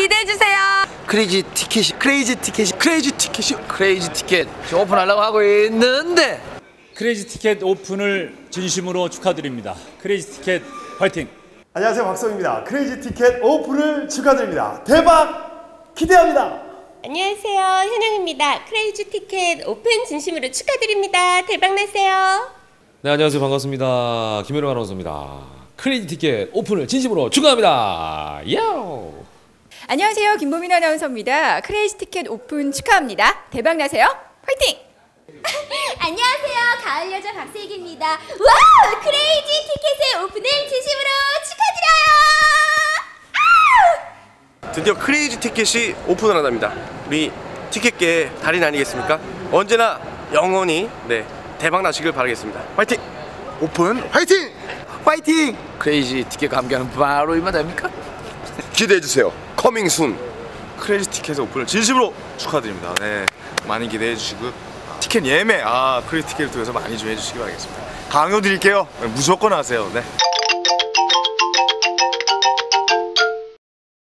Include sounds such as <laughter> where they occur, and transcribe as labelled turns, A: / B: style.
A: 기대해 주세요.
B: 크레이지 티켓이 크레이지 티켓이 크레이지 티켓이 크레이지 티켓 지금 오픈하려고 하고 있는데
C: 크레이지 티켓 오픈을 진심으로 축하드립니다. 크레이지 티켓 화이팅!
D: 안녕하세요 박성입니다. 크레이지 티켓 오픈을 축하드립니다. 대박 기대합니다.
E: 안녕하세요. 현영입니다. 크레이지 티켓 오픈 진심으로 축하드립니다. 대박 나세요.
F: 네 안녕하세요 반갑습니다 김현우 아나운서입니다 크레이지 티켓 오픈을 진심으로 축하합니다 야오
G: 안녕하세요. 김보민 아나운서입니다. 크레이지 티켓 오픈 축하합니다. 대박 나세요. 화이팅! <laughs>
E: 안녕하세요. 가을 여자 박슬기입니다. 와! 크레이지 티켓의 오픈을 진심으로 축하드려요.
H: 드디어 크레이지 티켓이 오픈을 한답니다. 우리 티켓계의 달인 아니겠습니까? 언제나 영원히 네 대박 나시길 바라겠습니다. 파이팅!
D: 오픈 화이팅!
B: 파이팅 크레이지 티켓 감기하는 바로 이만 됩니까?
H: 기대해 주세요. 커밍 순.
I: 크레이지 티켓 오픈을 진심으로 축하드립니다. 네, 많이 기대해 주시고 티켓 예매 아 크레이지 티켓을 통해서 많이 좀 해주시기 바라겠습니다. 강요 드릴게요. 무조건 하세요. 네.